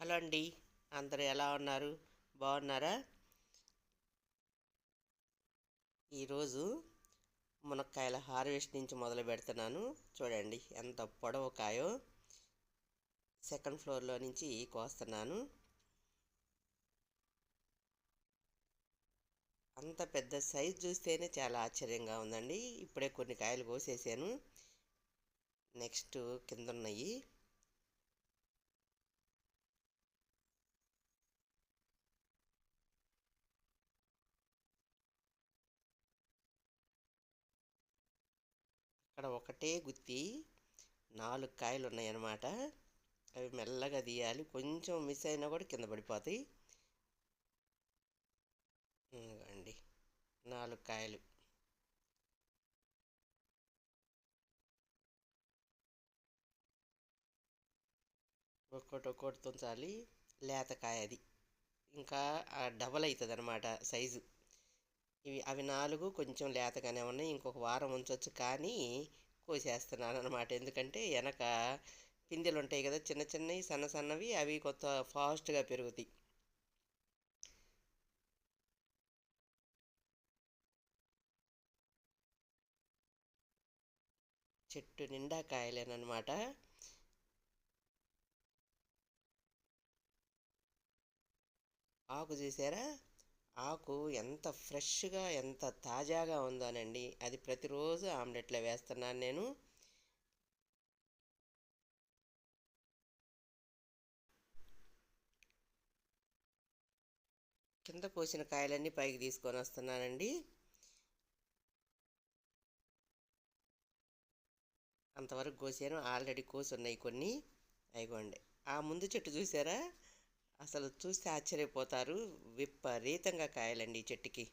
Hello అండి. అందరూ ఎలా ఉన్నారు? బాగున్నారా? ఈరోజు మునక్కాయల హార్వెస్ట్ నుంచి మొదలు పెడుతున్నాను. చూడండి ఎంత పొడవు కాయో సెకండ్ ఫ్లోర్లో నుంచి కోస్తున్నాను. అంత పెద్ద సైజ్ చూస్తేనే చాలా ఆశ్చర్యంగా ఉందండి. ఇప్పుడే కొన్ని కాయలు కోసేసాను. నెక్స్ట్ కింద ఉన్నాయి అక్కడ ఒకటే గుత్తి నాలుగు కాయలు ఉన్నాయన్నమాట అవి మెల్లగా తీయాలి. కొంచెం మిస్ అయినా కూడా కింద పడిపోతాయి. అండి నాలుగు కాయలు. ఒక్కొక్కటి ఒక్కొక్కటి తుంచాలి. లేతకాయ అది. ఇంకా డబల్ అవుతుంది అనమాట సైజు ఇవి అవి నాలుగు కొంచెం లేతగానే ఉన్నాయి. ఇంకొక వారం ఉంచవచ్చు కానీ కోసేస్తున్నాను అనమాట ఎందుకంటే వెనక పిందెలు ఉంటాయి కదా చిన్న చిన్నవి సన్న సన్నవి అవి కొత్త ఫాస్ట్గా పెరుగుతాయి. చెట్టు నిండా కాయలేనమాట ఆకు చూసారా? ఆకు ఎంత ఫ్రెష్గా ఎంత తాజాగా ఉందోనండి. అది ప్రతిరోజు ఆమ్లెట్లో వేస్తున్నాను నేను. కింద కోసిన కాయలన్నీ పైకి తీసుకొని వస్తున్నానండి. అంతవరకు కోసాను. ఆల్రెడీ కోసి ఉన్నాయి కొన్ని. అయిపోండి ఆ ముందు చెట్టు చూసారా? అసలు చూస్తే ఆశ్చర్యపోతారు. విపరీతంగా కాయలండి ఈ చెట్టుకి.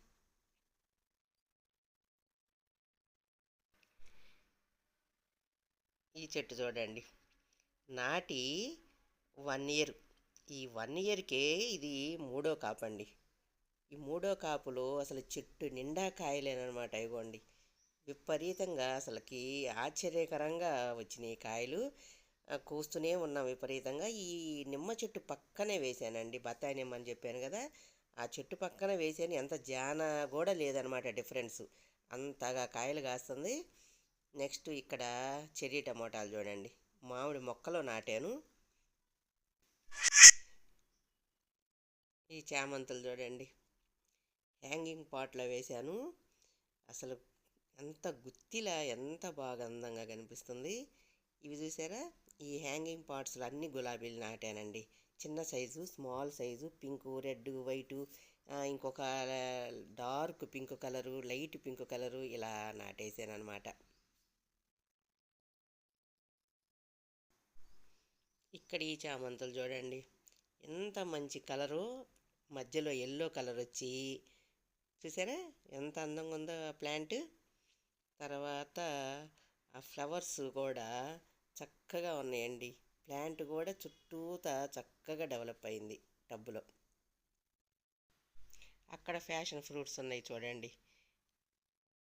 ఈ చెట్టు చూడండి. నాటి వన్ ఇయర్. ఈ వన్ ఇయర్కే ఇది మూడో కాపండి. ఈ మూడో కాపులో అసలు చెట్టు నిండా కాయలేనమాట ఇవ్వండి విపరీతంగా అసలుకి ఆశ్చర్యకరంగా వచ్చినాయి కాయలు. కూస్తూనే ఉన్నాం విపరీతంగా. ఈ నిమ్మ చెట్టు పక్కనే వేసానండి. బత్తాయి నిమ్మ అని చెప్పాను కదా ఆ చెట్టు పక్కన వేసాను. ఎంత జాన కూడా లేదనమాట డిఫరెన్స్. అంతగా కాయలు కాస్తుంది. నెక్స్ట్ ఇక్కడ చెర్రీ టమోటాలు చూడండి. మామిడి మొక్కలో నాటాను. ఈ చామంతులు చూడండి. హ్యాంగింగ్ పాట్లో వేశాను అసలు ఎంత గుత్తిలా ఎంత బాగా అందంగా కనిపిస్తుంది. ఇవి చూసారా? ఈ హ్యాంగింగ్ పార్ట్స్లో అన్ని గులాబీలు నాటానండి. చిన్న size small size pink red white ఇంకొక dark pink colour light pink colour ఇలా నాటేసాను అనమాట ఇక్కడ ఈ చామంతులు చూడండి. ఎంత మంచి కలరు. మధ్యలో ఎల్లో కలర్ వచ్చి చూసారా? ఎంత అందంగా ఉందో ప్లాంట్. తర్వాత ఆ ఫ్లవర్స్ కూడా చక్కగా ఉన్నాయండి. ప్లాంట్ కూడా చుట్టూతా చక్కగా డెవలప్ అయింది టబ్బులో. అక్కడ ఫ్యాషన్ ఫ్రూట్స్ ఉన్నాయి చూడండి.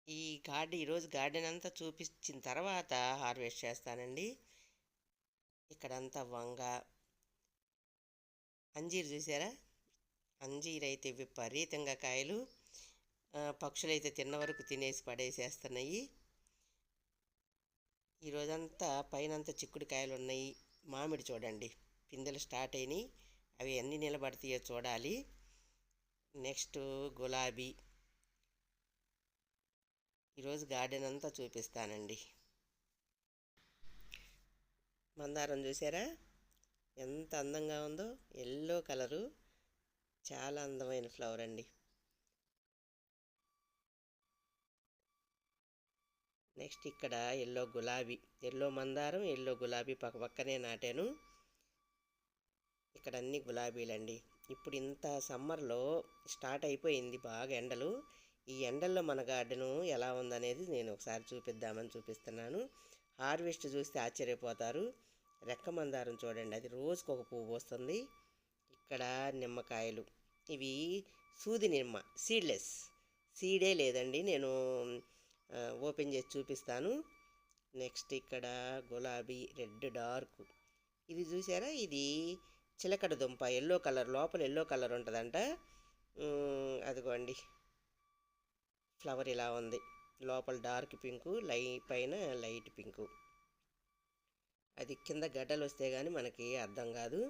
ఈ గార్డెన్ ఈరోజు గార్డెన్ అంతా చూపించిన తర్వాత హార్వెస్ట్ చేస్తానండి. ఇక్కడంతా వంగ. అంజీర్ చూసారా? అంజీర్ అయితే విపరీతంగా కాయలు. పక్షులైతే తిన్న వరకు తినేసి పడేసేస్తున్నాయి. ఈరోజంతా పైనంతా చిక్కుడుకాయలు ఉన్నాయి మామిడి చూడండి. పిందెలు స్టార్ట్ అయినాయి. అవి ఎన్ని నిలబడతాయో చూడాలి. నెక్స్ట్ గులాబీ. ఈరోజు గార్డెన్ అంతా చూపిస్తానండి. మందారం చూసారా? ఎంత అందంగా ఉందో. Yellow colour. చాలా అందమైన ఫ్లవర్ అండి. నెక్స్ట్ ఇక్కడ ఎల్లో గులాబీ ఎల్లో మందారం ఎల్లో గులాబీ పక్క పక్కనే నాటాను. ఇక్కడ అన్ని గులాబీలండి. ఇప్పుడు ఇంత సమ్మర్లో స్టార్ట్ అయిపోయింది బాగా ఎండలు. ఈ ఎండల్లో మన గార్డెను ఎలా ఉందనేది నేను ఒకసారి చూపిద్దామని చూపిస్తున్నాను. హార్వెస్ట్ చూస్తే ఆశ్చర్యపోతారు. రెక్క మందారం చూడండి అది రోజుకు ఒక పువ్వు వస్తుంది. ఇక్కడ నిమ్మకాయలు ఇవి సూది నిమ్మ సీడ్లెస్. సీడే లేదండి నేను ఓపెన్ చేసి చూపిస్తాను. నెక్స్ట్ ఇక్కడ గులాబీ రెడ్ డార్క్. ఇది చూసారా? ఇది చిలకడ దుంప ఎల్లో కలర్ లోపల ఎల్లో కలర్ ఉంటుందంట. అదిగోండి. ఫ్లవర్ ఇలా ఉంది. లోపల డార్క్ పింకు లై పైన లైట్ పింకు. అది కింద గడ్డలు వస్తే కానీ మనకి అర్థం కాదు.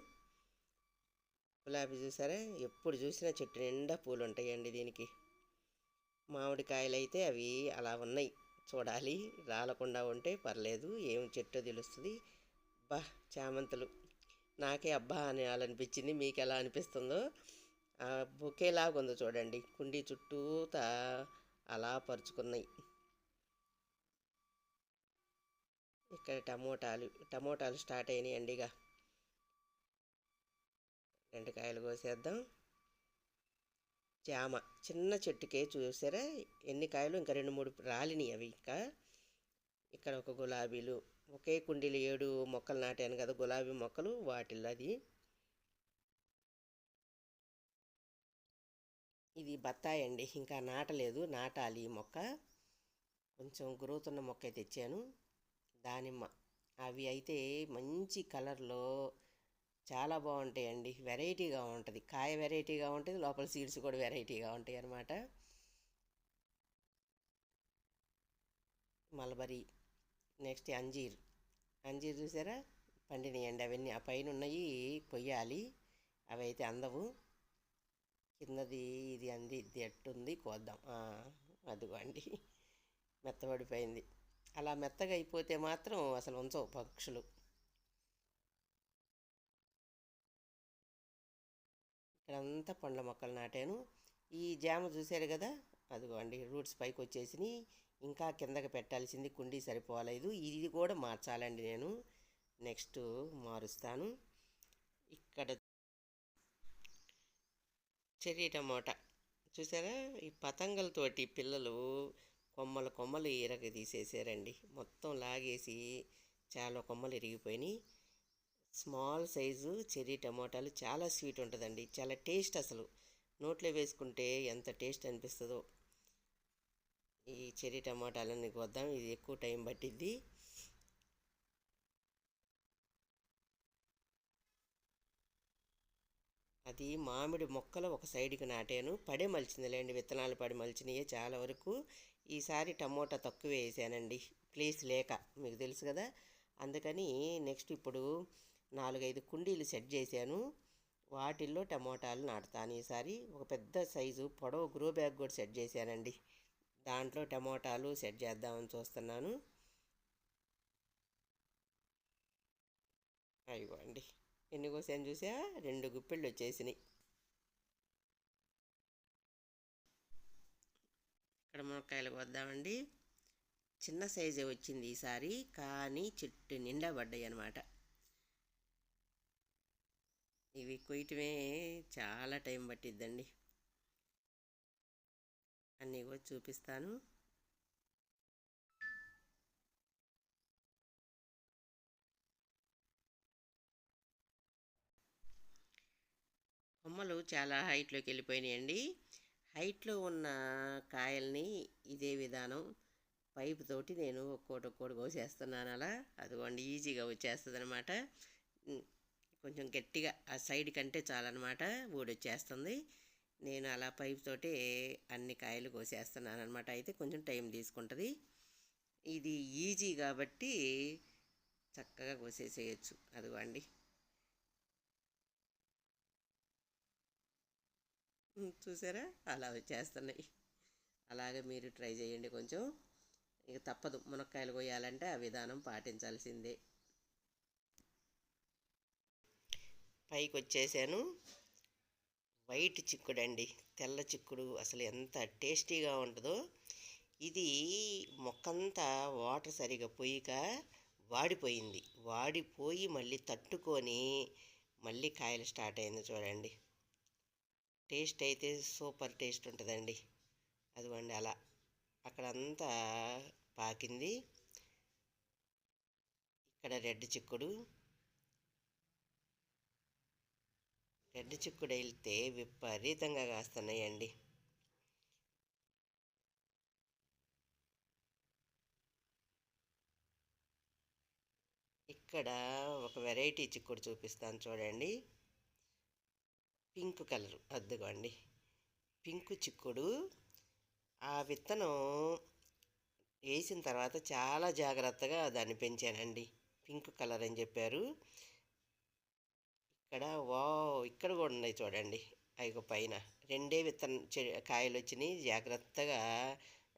గులాబీ చూసారా? ఎప్పుడు చూసినా చెట్టు నిండా పూలు ఉంటాయండి దీనికి. మామిడికాయలు అయితే అవి అలా ఉన్నాయి. చూడాలి. రాలకుండా ఉంటే పర్లేదు. ఏం చెట్టో తెలుస్తుంది. బా చామంతులు. నాకే అబ్బా అని అనిపించింది. మీకు ఎలా అనిపిస్తుందో? ఆ బొకేలాగా ఉందో చూడండి. కుండీ చుట్టూతా అలా పరుచుకున్నాయి. ఇక్కడ టమోటాలు టమోటాలు స్టార్ట్ అయినాయి అండిగా రెండు కాయలు కోసేద్దాం. జామ చిన్న చెట్టుకే చూసారా? ఎన్ని కాయలు? ఇంకా రెండు మూడు రాలినాయి అవి ఇంకా. ఇక్కడ ఒక గులాబీలు ఒకే కుండీలు ఏడు మొక్కలు నాటాను కదా గులాబీ మొక్కలు వాటిల్లో అది. ఇది బత్తాయి అండి ఇంకా నాటలేదు నాటాలి ఈ మొక్క. కొంచెం గ్రోత్ ఉన్న మొక్క తెచ్చాను. దానిమ్మ అవి అయితే మంచి కలర్లో చాలా బాగుంటాయండి. వెరైటీగా ఉంటుంది. కాయ వెరైటీగా ఉంటుంది. లోపల సీడ్స్ కూడా వెరైటీగా ఉంటాయి అన్నమాట మల్బరీ నెక్స్ట్ అంజీర్. అంజీర్ చూసారా? పండినాయండి అవన్నీ. ఆ పైన ఉన్నాయి కొయ్యాలి అవి అయితే అందవు. కిందది ఇది అంది ఇది ఎట్టుంది కోద్దాం. అదిగోండి. మెత్తబడిపోయింది. అలా మెత్తగా అయిపోతే మాత్రం అసలు ఉంచవు పక్షులు. ఇక్కడ అంతా పండ్ల మొక్కలు నాటాను. ఈ జామ చూశారు కదా? అదిగోండి రూట్స్ పైకి వచ్చేసినాయి. ఇంకా కిందకి పెట్టాల్సింది కుండీ సరిపోలేదు. ఇది కూడా మార్చాలండి నేను. నెక్స్ట్ మారుస్తాను. ఇక్కడ చెర్రీ టమోటా. చూసారా? ఈ పతంగలతోటి పిల్లలు కొమ్మలు కొమ్మలు ఇరగ తీసేసారండి. మొత్తం లాగేసి చాలా కొమ్మలు ఇరిగిపోయినాయి. స్మాల్ సైజు చెర్రీ టమోటాలు చాలా స్వీట్ ఉంటుందండి. చాలా టేస్ట్ అసలు. నోట్లో వేసుకుంటే ఎంత టేస్ట్ అనిపిస్తుందో. ఈ చెర్రీ టమాటాలన్నీ కొద్దాం. ఇది ఎక్కువ టైం పట్టిద్ది. అది మామిడి మొక్కలు ఒక సైడ్కి నాటాను. పడే మలిచిందిలేండి. విత్తనాలు పడి మలిచినవి చాలా వరకు. ఈసారి టమోటా తక్కువ వేసానండి. ప్లేస్ లేక. మీకు తెలుసు కదా. అందుకని నెక్స్ట్ ఇప్పుడు నాలుగైదు కుండీలు సెట్ చేశాను. వాటిల్లో టమోటాలు నాటుతాను ఈసారి. ఒక పెద్ద సైజు పొడవు గ్రో బ్యాగ్ కూడా సెట్ చేశానండి. దాంట్లో టమోటాలు సెట్ చేద్దామని చూస్తున్నాను. అయ్యండి ఎన్ని కోసాను చూసా? రెండు గుప్పిళ్ళు వచ్చేసినాయి. ఇక్కడ మునక్కాయలు వద్దామండి చిన్న సైజే వచ్చింది ఈసారి కానీ చెట్టు నిండా పడ్డాయి అనమాట ఇవి కొయ్యటమే చాలా టైం పట్టిద్దండి. అన్నీ కూడా చూపిస్తాను. కొమ్మలు చాలా హైట్లోకి వెళ్ళిపోయినాయండి. హైట్లో ఉన్న కాయల్ని ఇదే విధానం పైపు తోటి నేను ఒక్కోటి ఒక్కోటి కోసేస్తున్నాను అలా. అదిగోండి ఈజీగా వచ్చేస్తుంది అనమాట కొంచెం గట్టిగా ఆ సైడ్ కంటే చాలన్నమాట ఊడొచ్చేస్తుంది. నేను అలా పైప్ తోటి అన్ని కాయలు కోసేస్తున్నాను అనమాట అయితే కొంచెం టైం తీసుకుంటుంది. ఇది ఈజీ కాబట్టి చక్కగా కోసేసేయచ్చు. అదిగోండి. చూసారా? అలా వచ్చేస్తున్నాయి. అలాగే మీరు ట్రై చేయండి కొంచెం. ఇక తప్పదు. మునక్కాయలు కొయ్యాలంటే ఆ విధానం పాటించాల్సిందే. పైకి వచ్చేసాను వైట్ చిక్కుడు అండి తెల్ల చిక్కుడు అసలు ఎంత టేస్టీగా ఉంటుందో. ఇది మొక్కంతా వాటర్ సరిగా పోయిక వాడిపోయింది. వాడిపోయి మళ్ళీ తట్టుకొని మళ్ళీ కాయలు స్టార్ట్ అయింది చూడండి. టేస్ట్ అయితే సూపర్ టేస్ట్ ఉంటుందండి. అదిగోండి అలా అక్కడంతా పాకింది. ఇక్కడ రెడ్ చిక్కుడు రెడ్ చిక్కుడు వెళ్తే విపరీతంగా కాస్తున్నాయండి. ఇక్కడ ఒక వెరైటీ చిక్కుడు చూపిస్తాను చూడండి. పింక్ కలర్ అద్దుకోండి పింక్ చిక్కుడు ఆ విత్తనం వేసిన తర్వాత చాలా జాగ్రత్తగా దాన్ని పెంచానండి. పింక్ కలర్ అని చెప్పారు. ఇక్కడ వా ఇక్కడ కూడా ఉన్నాయి చూడండి. అవి పైన. రెండే విత్తన చె- కాయలు వచ్చినాయి జాగ్రత్తగా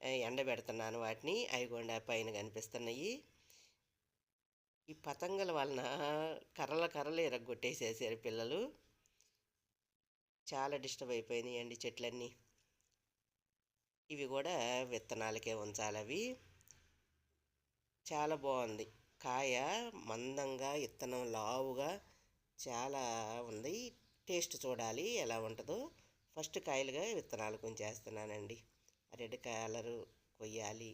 ఎండబెడుతున్నాను వాటిని. అవి కూడా పైన కనిపిస్తున్నాయి. ఈ పతంగల వలన కర్రల కర్రలు ఇరగొట్టేసేసారు పిల్లలు. చాలా డిస్టర్బ్ అయిపోయినాయి అండి చెట్లన్నీ. ఇవి కూడా విత్తనాలకే ఉంచాలి అవి చాలా బాగుంది. కాయ మందంగా విత్తనం లావుగా చాలా ఉంది. టేస్ట్ చూడాలి ఎలా ఉంటుందో. ఫస్ట్ కాయలుగా విత్తనాలు కొంచేస్తున్నానండి. రెడ్ కలరు కొయ్యాలి.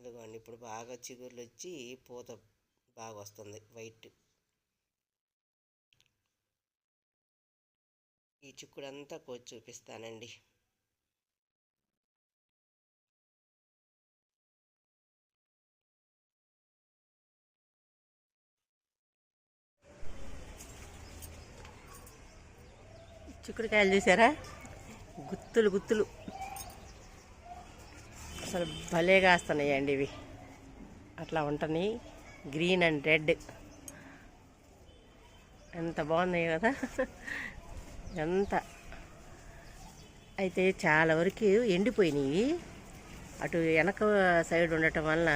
అదిగోండి ఇప్పుడు బాగా చిగుర్లు వచ్చి పూత బాగా వస్తుంది వైట్. ఈ చిక్కుడంతా కోసి చూపిస్తానండి. చిక్కుడుకాయలు చూసారా? గుత్తులు గుత్తులు. అసలు భలే కాస్తున్నాయండి ఇవి. అట్లా ఉంటున్నాయి. Green and red. ఎంత బాగున్నాయి కదా. ఎంత. అయితే చాలా వరకు ఎండిపోయినాయి అటు వెనక సైడ్ ఉండటం వలన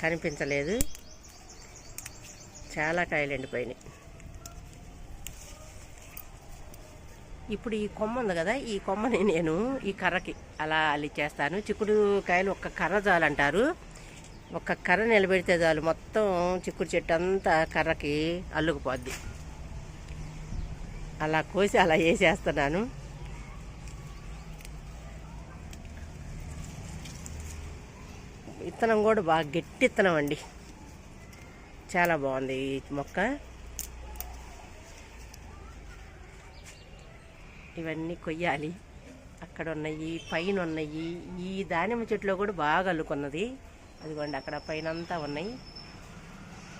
కనిపించలేదు. చాలా కాయలు ఎండిపోయినాయి. ఇప్పుడు ఈ కొమ్మ ఉంది కదా ఈ కొమ్మని నేను ఈ కర్రకి అలా అల్లిచ్చేస్తాను చిక్కుడు కాయలు ఒక్క కర్ర చాలంటారు ఒక్క కర్ర నిలబెడితే చాలు మొత్తం చిక్కుడు చెట్టు అంతా కర్రకి అల్లుకుపోద్ది. అలా కోసి అలా వేసేస్తున్నాను. విత్తనం కూడా బాగా గట్టి విత్తనం అండి. చాలా బాగుంది ఈ మొక్క. ఇవన్నీ కొయ్యాలి. అక్కడ ఉన్నాయి పైన ఉన్నాయి ఈ దానిమ్మ చెట్లో కూడా బాగా అల్లుకున్నది. అదిగోండి అక్కడ పైన అంతా ఉన్నాయి.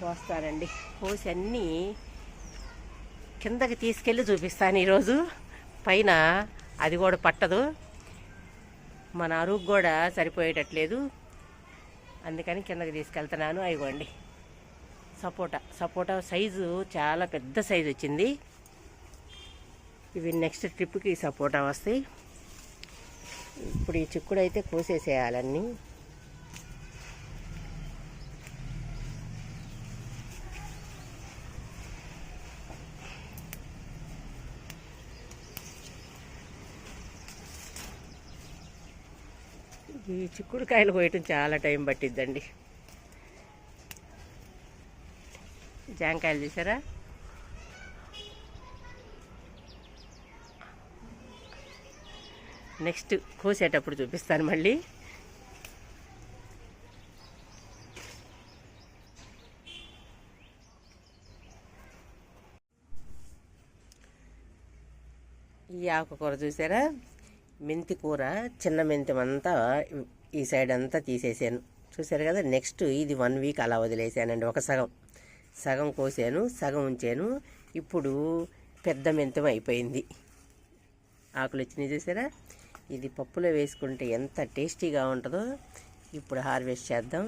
పోస్తానండి. పోసి అన్నీ కిందకి తీసుకెళ్ళి చూపిస్తాను ఈరోజు. పైన అది కూడా పట్టదు. మన అరుగు కూడా సరిపోయేటట్లేదు. అందుకని కిందకి తీసుకెళ్తున్నాను. అయిగోండి సపోటా. సపోటా సైజు చాలా పెద్ద సైజు వచ్చింది. ఇవి నెక్స్ట్ ట్రిప్కి సపోటా వస్తాయి ఇప్పుడు ఈ చిక్కుడు అయితే కోసేసేయాలన్నీ. ఈ చిక్కుడుకాయలు కోయటం చాలా టైం పట్టిద్దండి. జాంకాయలు చూసారా నెక్స్ట్ కోసేటప్పుడు చూపిస్తాను మళ్ళీ. ఈ ఆకుకూర చూసారా? మెంతి కూర చిన్న మెంతి అంతా ఈ సైడ్ అంతా తీసేసాను. చూసారు కదా? నెక్స్ట్ ఇది వన్ వీక్ అలా వదిలేసానండి ఒక సగం. సగం కోసాను సగం ఉంచాను. ఇప్పుడు పెద్ద మెంతం అయిపోయింది ఆకులు వచ్చినాయి చూసారా? ఇది పప్పులో వేసుకుంటే ఎంత టేస్టీగా ఉంటుందో ఇప్పుడు హార్వెస్ట్ చేద్దాం.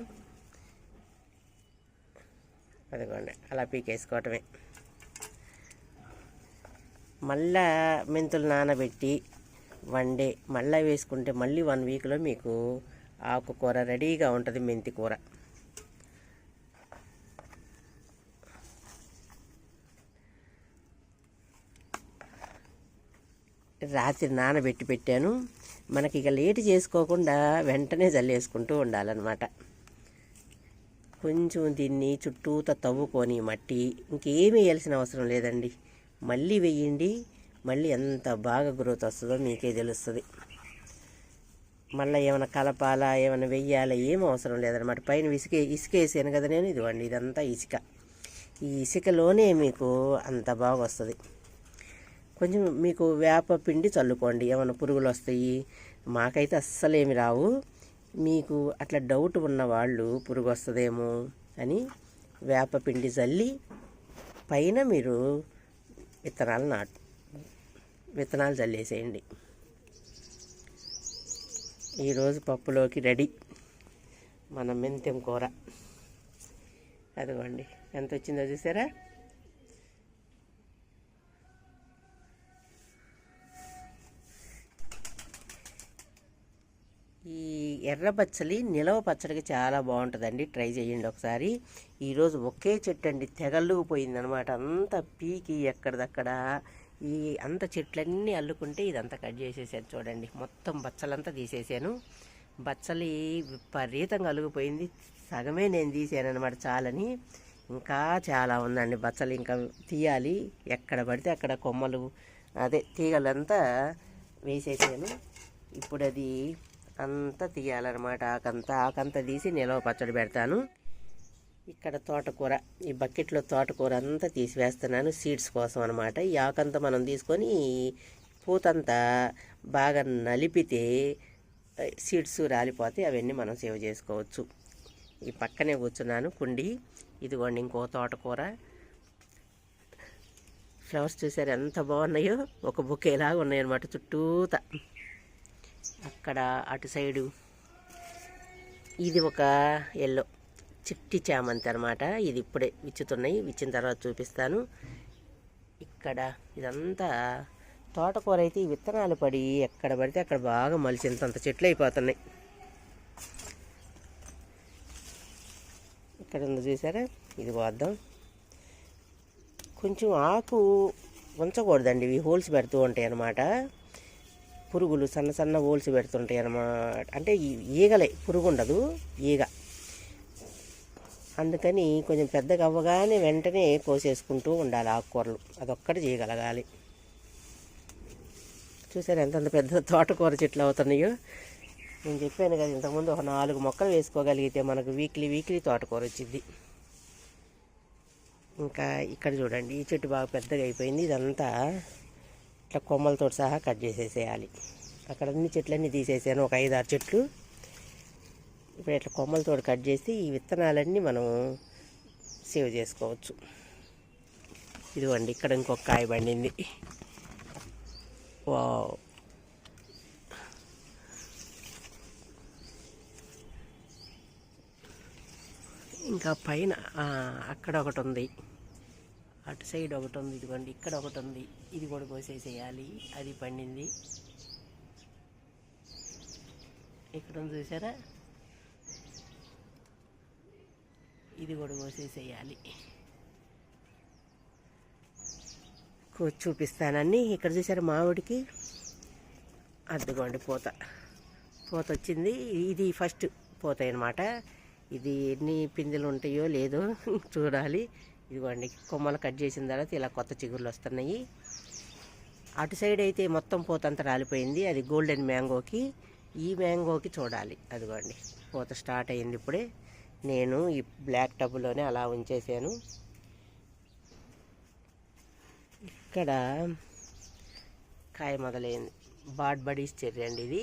అదిగోండి అలా పీకేసుకోవటమే. మళ్ళా మెంతులు నానబెట్టి వన్ డే మళ్ళీ వేసుకుంటే మళ్ళీ వన్ వీక్లో మీకు ఆకుకూర రెడీగా ఉంటుంది మెంతి కూర. రాత్రి నానబెట్టి పెట్టాను. మనకి ఇక లేట్ చేసుకోకుండా వెంటనే జల్లేసుకుంటూ ఉండాలన్నమాట. కొంచెం దీన్ని చుట్టూత తవ్వుకొని మట్టి ఇంకేమీ వేయాల్సిన అవసరం లేదండి. మళ్ళీ వెయ్యండి మళ్ళీ ఎంత బాగా గ్రోత్ వస్తుందో మీకే తెలుస్తుంది. మళ్ళీ ఏమైనా కలపాలా ఏమైనా వెయ్యాలా ఏం అవసరం లేదనమాట పైన ఇసుక ఇసుక వేసాను కదా నేను ఇదిగోండి ఇదంతా ఇసుక. ఈ ఇసుకలోనే మీకు అంత బాగా వస్తుంది. కొంచెం మీకు వేప పిండి చల్లుకోండి. ఏమైనా పురుగులు వస్తాయి? మాకైతే అస్సలు ఏమి రావు. మీకు అట్లా డౌట్ ఉన్న వాళ్ళు పురుగు వస్తుందేమో అని వేప పిండి చల్లి పైన మీరు విత్తనాలు నాటు విత్తనాలు చల్లేసేయండి ఈరోజు పప్పులోకి రెడీ. మన మెంతెం కూర. అదిగోండి. ఎంత వచ్చిందో చూసారా? ఈ ఎర్ర పచ్చడి నిలవ పచ్చడికి చాలా బాగుంటుందండి. ట్రై చేయండి ఒకసారి. ఈరోజు ఒకే చెట్టు అండి తెగల్లుకుపోయింది అనమాట అంత పీకి ఎక్కడిదక్కడ. ఈ అంత చెట్లన్నీ అల్లుకుంటే ఇదంతా కట్ చేసేసాను చూడండి. మొత్తం బచ్చలంతా తీసేసాను. బచ్చలి విపరీతంగా అలుగుపోయింది సగమే నేను తీసాను అనమాట చాలని. ఇంకా చాలా ఉందండి బచ్చలు. ఇంకా తీయాలి. ఎక్కడ పడితే అక్కడ కొమ్మలు అదే తీగలంతా వేసేసాను. ఇప్పుడు అది అంతా తీయాలన్నమాట. ఆకంతా ఆకంతా తీసి నిలవ పచ్చడి పెడతాను. ఇక్కడ తోటకూర ఈ బకెట్లో తోటకూర అంతా తీసి వేస్తున్నాను సీడ్స్ కోసం అనమాట ఈ ఆకంతా మనం తీసుకొని పూతంతా బాగా నలిపితే సీడ్స్ రాలిపోతే అవన్నీ మనం సేవ్ చేసుకోవచ్చు. ఈ పక్కనే కూర్చున్నాను కుండి. ఇదిగోండి ఇంకో తోటకూర. ఫ్లవర్స్ చూసారు ఎంత బాగున్నాయో? ఒక బుకేలాగా ఉన్నాయన్నమాట చుట్టూత. అక్కడ అటు సైడు. ఇది ఒక ఎల్లో చిట్టి చామంతి అనమాట ఇది ఇప్పుడే విచ్చుతున్నాయి. విచ్చిన తర్వాత చూపిస్తాను. ఇక్కడ ఇదంతా తోటకూర అయితే ఈ విత్తనాలు పడి ఎక్కడ పడితే అక్కడ బాగా మలిసింతంత చెట్లు అయిపోతున్నాయి. ఇక్కడ ఉంది చూసారా? ఇది పోద్దాం కొంచెం ఆకు ఉంచకూడదండి. ఇవి హోల్స్ పెడుతూ ఉంటాయి అన్నమాట. పురుగులు సన్న సన్న హోల్స్ పెడుతుంటాయి అన్నమాట. అంటే ఈ ఈగలే పురుగు ఉండదు ఈగ. అందుకని కొంచెం పెద్దగా అవ్వగానే వెంటనే కోసేసుకుంటూ ఉండాలి ఆకుకూరలు. అదొక్కటి చేయగలగాలి. చూసారు ఎంతంత పెద్ద తోటకూర చెట్లు అవుతున్నాయో? నేను చెప్పాను కదా ఇంతకుముందు ఒక నాలుగు మొక్కలు వేసుకోగలిగితే మనకు వీక్లీ వీక్లీ తోటకూర వచ్చింది. ఇంకా ఇక్కడ చూడండి ఈ చెట్టు బాగా పెద్దగా అయిపోయింది. ఇదంతా ఇట్లా కొమ్మలతో సహా కట్ చేసేసేయాలి. అక్కడ అన్ని చెట్లన్నీ తీసేసాను. ఒక ఐదు ఆరు చెట్లు. ఇప్పుడు ఇట్లా కొమ్మలతో కట్ చేసి ఈ విత్తనాలన్నీ మనం సేవ్ చేసుకోవచ్చు. ఇదిగోండి ఇక్కడ ఇంకొక కాయ పండింది. వావ్. ఇంకా పైన అక్కడ ఒకటి ఉంది. అటు సైడ్ ఒకటి ఉంది ఇదిగోండి ఇక్కడ ఒకటి ఉంది ఇది కూడా కోసేసేయాలి అది పండింది. ఇక్కడ ఉంది చూసారా? ఇది కూడా కోసేసేయాలి కో చూపిస్తానని ఇక్కడ చూసారా మామిడికి? అద్దుకోండి పూత. పూత వచ్చింది. ఇది ఫస్ట్ పూత అనమాట ఇది ఎన్ని పిందెలు ఉంటాయో లేదో చూడాలి. ఇదిగోండి కొమ్మలు కట్ చేసిన తర్వాత ఇలా కొత్త చిగుర్లు వస్తున్నాయి. అటు సైడ్ అయితే మొత్తం పూత రాలిపోయింది. అది గోల్డెన్ మ్యాంగోకి ఈ మ్యాంగోకి చూడాలి. అదిగోండి పూత స్టార్ట్ అయింది ఇప్పుడే. నేను ఈ బ్లాక్ టబ్లోనే అలా ఉంచేసాను. ఇక్కడ కాయ మొదలైంది. బాడ్ బడీస్ చెర్రీ అండి ఇది.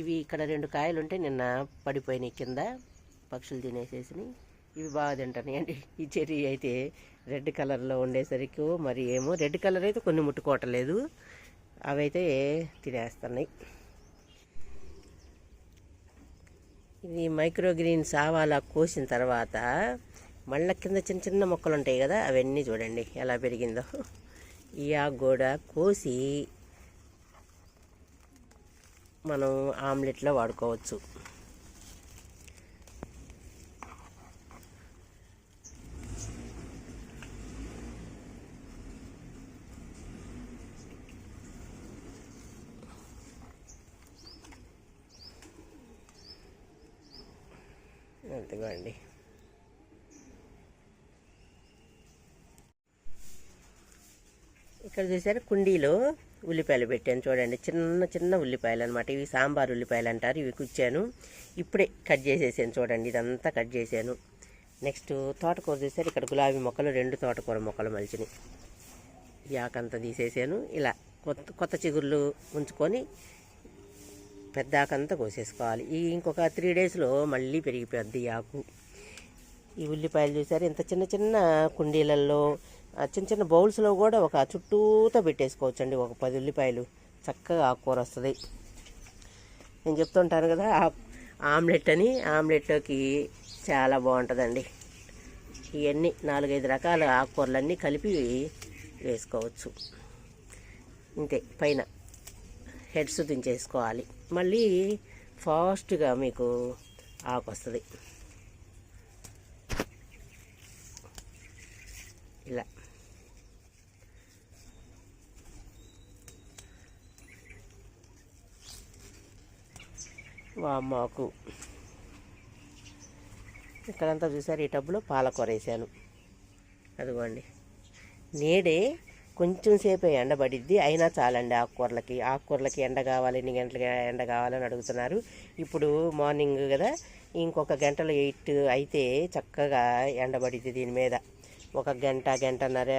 ఇవి ఇక్కడ రెండు కాయలు ఉంటే నిన్న పడిపోయినాయి కింద. పక్షులు తినేసేసినాయి. ఇవి బాగా తింటున్నాయి అండి ఈ చెర్రీ అయితే రెడ్ కలర్లో ఉండేసరికి మరి ఏమో రెడ్ కలర్ అయితే కొన్ని ముట్టుకోవటలేదు. అవైతే తినేస్తున్నాయి. ఇది మైక్రోగ్రీన్ సావాలా కోసిన తర్వాత మళ్ళీ కింద చిన్న చిన్న మొక్కలు ఉంటాయి కదా అవన్నీ చూడండి ఎలా పెరిగిందో. ఈ ఆకు కూడా కోసి మనం ఆమ్లెట్లో వాడుకోవచ్చు. అంతేగాండి ఇక్కడ చూసారు కుండీలో ఉల్లిపాయలు పెట్టాను చూడండి. చిన్న చిన్న ఉల్లిపాయలు అనమాట ఇవి సాంబార్ ఉల్లిపాయలు అంటారు. ఇవి కుచ్చాను. ఇప్పుడే కట్ చేసేసాను చూడండి. ఇదంతా కట్ చేశాను. నెక్స్ట్ తోటకూర చూసారు? ఇక్కడ గులాబీ మొక్కలు రెండు తోటకూర మొక్కలు మలిచినాయి యాకంతా తీసేసాను. ఇలా కొత్త కొత్త చిగుర్లు ఉంచుకొని పెద్ద ఆకంతా కోసేసుకోవాలి. ఈ ఇంకొక త్రీ డేస్లో మళ్ళీ పెరిగిపోద్ది ఈ ఆకు. ఈ ఉల్లిపాయలు చూసారు? ఇంత చిన్న చిన్న కుండీలలో ఆ చిన్న చిన్న బౌల్స్లో కూడా ఒక చుట్టూతో పెట్టేసుకోవచ్చండి. ఒక పది ఉల్లిపాయలు చక్కగా ఆకుకూర వస్తుంది. నేను చెప్తుంటాను కదా ఆమ్లెట్ అని. ఆమ్లెట్లోకి చాలా బాగుంటుందండి. ఇవన్నీ నాలుగైదు రకాల ఆకుకూరలన్నీ కలిపి వేసుకోవచ్చు. ఇంతే పైన. హెడ్స్ దించేసుకోవాలి మళ్ళీ ఫాస్ట్గా మీకు ఆకు వస్తుంది. ఇలా. వామాకు ఇక్కడంతా చూసారు ఈ టబ్బులో పాలకూర వేసాను. అదిగోండి. నేడే కొంచెం సేపు ఎండబడిద్ది అయినా చాలండి ఆకుకూరలకి. ఆకుకూరలకి ఎండ కావాలి ఎన్ని గంటలకి ఎండ కావాలని అడుగుతున్నారు. ఇప్పుడు మార్నింగ్ కదా ఇంకొక గంటలు ఎయిట్ అయితే చక్కగా ఎండబడిద్ది దీని మీద. ఒక గంట గంటన్నర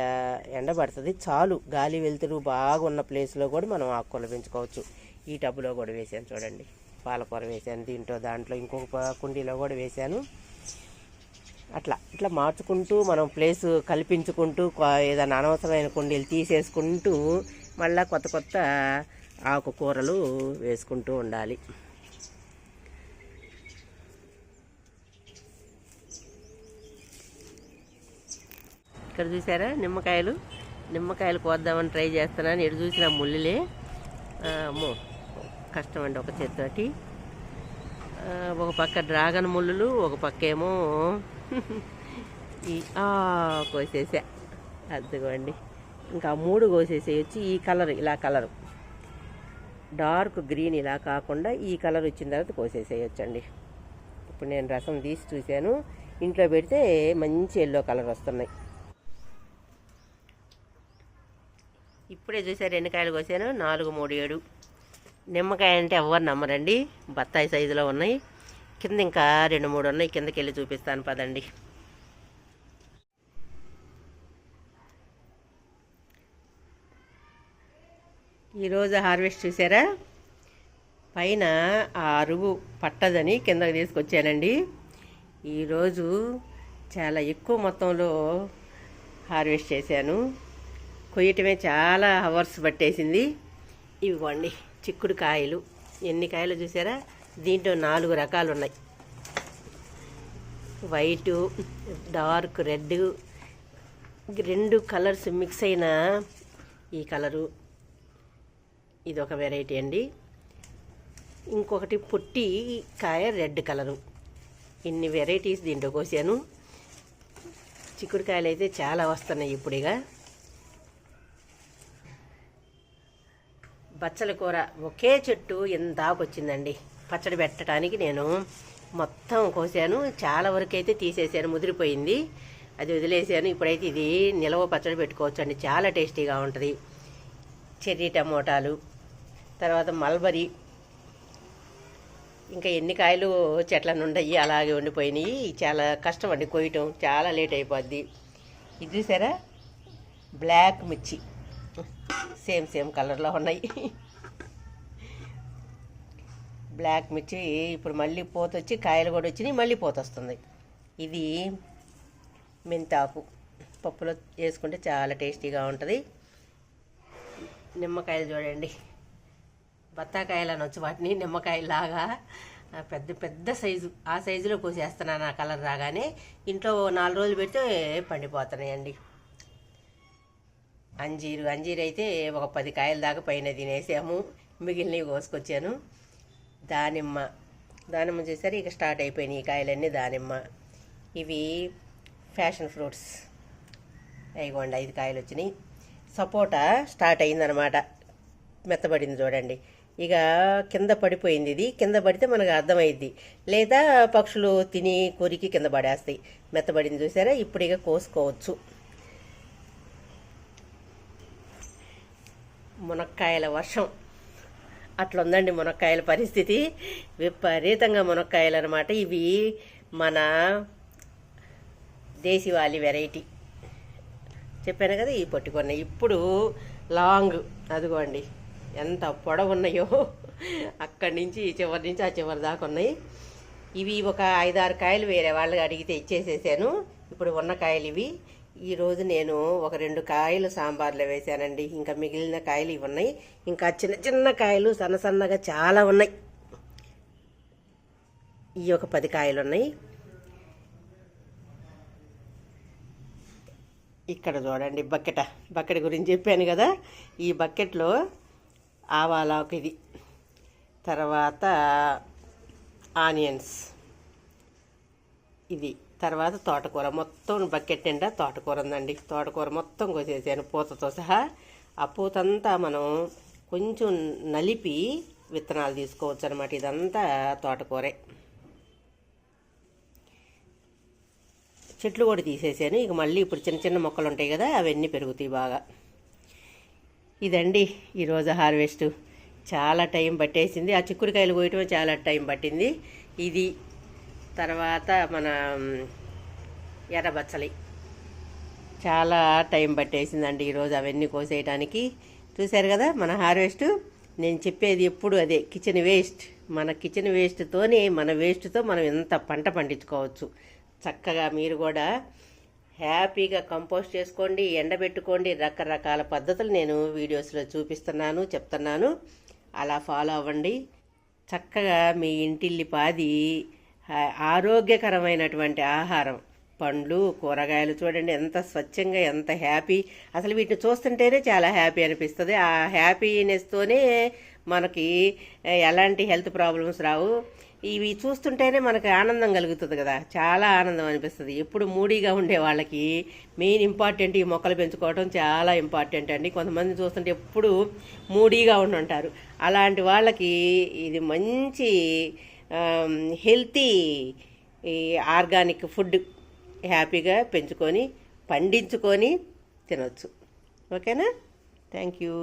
ఎండబడుతుంది చాలు గాలి వెలుతురు బాగా ఉన్న ప్లేస్లో కూడా మనం ఆకుకూరలు పెంచుకోవచ్చు. ఈ టబ్బులో కూడా వేసాను చూడండి. పాలకూర వేసాను దీంట్లో దాంట్లో ఇంకొక కుండీలో కూడా వేసాను అట్లా. ఇట్లా మార్చుకుంటూ మనం ప్లేస్ కల్పించుకుంటూ ఏదైనా అనవసరమైన కుండీలు తీసేసుకుంటూ మళ్ళీ కొత్త కొత్త ఆకుకూరలు వేసుకుంటూ ఉండాలి. ఇక్కడ చూసారా నిమ్మకాయలు? నిమ్మకాయలు కోద్దామని ట్రై చేస్తున్నాను. ఎటు చూసిన ముళ్ళులే. అమ్మో కష్టం అండి ఒక చేతితోటి. ఒక పక్క డ్రాగన్ ముళ్ళులు ఒక పక్క ఏమో ఈ ఆ, కోసేసా. అదిగోండి. ఇంకా మూడు కోసేసేయచ్చు ఈ కలర్ ఇలా కలరు. డార్క్ గ్రీన్ ఇలా కాకుండా ఈ కలర్ వచ్చిన తర్వాత కోసేసేయచ్చండి. ఇప్పుడు నేను రసం తీసి చూశాను. ఇంట్లో పెడితే మంచి ఎల్లో కలర్ వస్తున్నాయి. ఇప్పుడే చూసారు ఎన్ని కాయలు కోసాను. నాలుగు మూడు ఏడు. నిమ్మకాయ అంటే ఎవరు నమ్మరండి. బత్తాయి సైజులో ఉన్నాయి. కింద ఇంకా రెండు మూడు ఉన్నాయి కిందకి వెళ్ళి చూపిస్తాను పదండి. ఈరోజు హార్వెస్ట్ చూసారా? పైన ఆ అరువు పట్టదని కిందకి తీసుకొచ్చానండి. ఈరోజు చాలా ఎక్కువ మొత్తంలో హార్వెస్ట్ చేశాను. కొయ్యటమే చాలా అవర్స్ పట్టేసింది. ఇవ్వండి చిక్కుడు కాయలు. ఎన్ని కాయలు చూసారా? దీంట్లో నాలుగు రకాలు ఉన్నాయి వైటు డార్క్ రెడ్. రెండు కలర్స్ మిక్స్ అయిన ఈ కలరు. ఇది ఒక వెరైటీ అండి. ఇంకొకటి పొట్టి కాయ రెడ్ కలరు. ఇన్ని వెరైటీస్ దీంట్లో కోసాను. చిక్కుడుకాయలు అయితే చాలా వస్తున్నాయి ఇప్పుడుగా. బచ్చల కూర ఒకే చెట్టు ఎంత వచ్చిందండి పచ్చడి పెట్టడానికి నేను మొత్తం కోసాను. చాలా వరకు అయితే తీసేసాను. ముదిరిపోయింది. అది వదిలేసాను. ఇప్పుడైతే ఇది నిలవ పచ్చడి పెట్టుకోవచ్చు అండి చాలా టేస్టీగా ఉంటుంది. చెర్రీ టమోటాలు తర్వాత మల్బరీ. ఇంకా ఎన్ని కాయలు చెట్ల నుండి అలాగే ఉండిపోయినాయి. చాలా కష్టం అండి కొయ్యటం చాలా లేట్ అయిపోద్ది. ఇది చూసారా? బ్లాక్ మిర్చి. సేమ్ సేమ్ కలర్లో ఉన్నాయి. బ్లాక్ మిర్చి ఇప్పుడు మళ్ళీ పోత వచ్చి కాయలు కూడా వచ్చినాయి మళ్ళీ పోత వస్తుంది ఇది మెంతాకు. పప్పులో వేసుకుంటే చాలా టేస్టీగా ఉంటుంది. నిమ్మకాయలు చూడండి. బత్తాకాయలు అనొచ్చు వాటిని నిమ్మకాయలాగా. పెద్ద పెద్ద సైజు. ఆ సైజులో కోసేస్తున్నాను ఆ కలర్ రాగానే. ఇంట్లో నాలుగు రోజులు పెడితే పండిపోతున్నాయండి. అంజీరు. అంజీరు అయితే ఒక పది కాయల దాకా పైన తినేసాము. మిగిలినవి కోసుకొచ్చాను. దానిమ్మ. దానిమ్మ చూసారు ఇక స్టార్ట్ అయిపోయినాయి ఈ కాయలన్నీ దానిమ్మ. ఇవి ఫ్యాషన్ ఫ్రూట్స్ అయిగోండి ఐదు కాయలు వచ్చినాయి. సపోటా స్టార్ట్ అయిందనమాట మెత్తబడింది చూడండి. ఇక కింద పడిపోయింది ఇది. కింద పడితే మనకు అర్థమైద్ది. లేదా పక్షులు తిని కొరికి కింద పడేస్తాయి. మెత్తబడింది చూసారా? ఇప్పుడు ఇక కోసుకోవచ్చు. మునక్కాయల వర్షం. అట్లా ఉందండి మునక్కాయల పరిస్థితి. విపరీతంగా మునక్కాయలు అనమాట ఇవి మన దేశీవాలి వెరైటీ. చెప్పాను కదా ఈ పట్టుకున్నాయి ఇప్పుడు లాంగ్ అదిగోండి ఎంత పొడవున్నాయో. అక్కడి నుంచి ఈ చివరి నుంచి ఆ చివరి దాకా ఉన్నాయి. ఇవి ఒక ఐదారు కాయలు వేరే వాళ్ళకి అడిగితే ఇచ్చేసేసాను ఇప్పుడు ఉన్న కాయలు ఇవి. ఈరోజు నేను ఒక రెండు కాయలు సాంబార్లో వేశానండి. ఇంకా మిగిలిన కాయలు ఇవి ఉన్నాయి. ఇంకా చిన్న చిన్న కాయలు సన్న సన్నగా చాలా ఉన్నాయి. ఈ ఒక పది కాయలు ఉన్నాయి. ఇక్కడ చూడండి బకెట. బకెట్ గురించి చెప్పాను కదా. ఈ బకెట్లో ఆవాలాకు ఇది. తర్వాత ఆనియన్స్. ఇది. తర్వాత తోటకూర మొత్తం బకెట్ నిండా తోటకూర ఉందండి. తోటకూర మొత్తం కోసేసాను. పూతతో సహా ఆ పూతంతా మనం కొంచెం నలిపి విత్తనాలు తీసుకోవచ్చు అనమాట ఇదంతా తోటకూరే. చెట్లు కూడా తీసేసాను. ఇక మళ్ళీ ఇప్పుడు చిన్న చిన్న మొక్కలు ఉంటాయి కదా అవన్నీ పెరుగుతాయి బాగా. ఇదండి ఈరోజు హార్వెస్ట్. చాలా టైం పట్టేసింది. ఆ చిక్కుడుకాయలు కోయటమే చాలా టైం పట్టింది. ఇది తర్వాత మన ఎర్రబచ్చలి. చాలా టైం పట్టేసిందండి ఈరోజు అవన్నీ కోసేయడానికి చూశారు కదా మన హార్వెస్ట్? నేను చెప్పేది ఎప్పుడు అదే కిచెన్ వేస్ట్. మన కిచెన్ వేస్ట్తోనే మన వేస్ట్తో మనం ఎంత పంట పండించుకోవచ్చు. చక్కగా మీరు కూడా హ్యాపీగా కంపోస్ట్ చేసుకోండి ఎండబెట్టుకోండి రకరకాల పద్ధతులు నేను వీడియోస్లో చూపిస్తున్నాను చెప్తున్నాను. అలా ఫాలో అవ్వండి. చక్కగా మీ ఇంటిల్లి పాది ఆరోగ్యకరమైనటువంటి ఆహారం. పండ్లు కూరగాయలు చూడండి ఎంత స్వచ్ఛంగా ఎంత హ్యాపీ. అసలు వీటిని చూస్తుంటేనే చాలా హ్యాపీ అనిపిస్తుంది. ఆ హ్యాపీనెస్తోనే మనకి ఎలాంటి హెల్త్ ప్రాబ్లమ్స్ రావు. ఇవి చూస్తుంటేనే మనకి ఆనందం కలుగుతుంది కదా. చాలా ఆనందం అనిపిస్తుంది. ఎప్పుడు మూడీగా ఉండే వాళ్ళకి మెయిన్ ఇంపార్టెంట్ ఈ మొక్కలు పెంచుకోవడం చాలా ఇంపార్టెంట్ అండి. కొంతమంది చూస్తుంటే ఎప్పుడు మూడీగా ఉండుంటారు. అలాంటి వాళ్ళకి ఇది మంచి హెల్తీ ఈ ఆర్గానిక్ ఫుడ్ హ్యాపీగా పెంచుకొని పండించుకొని తినొచ్చు. ఓకేనా? Thank you.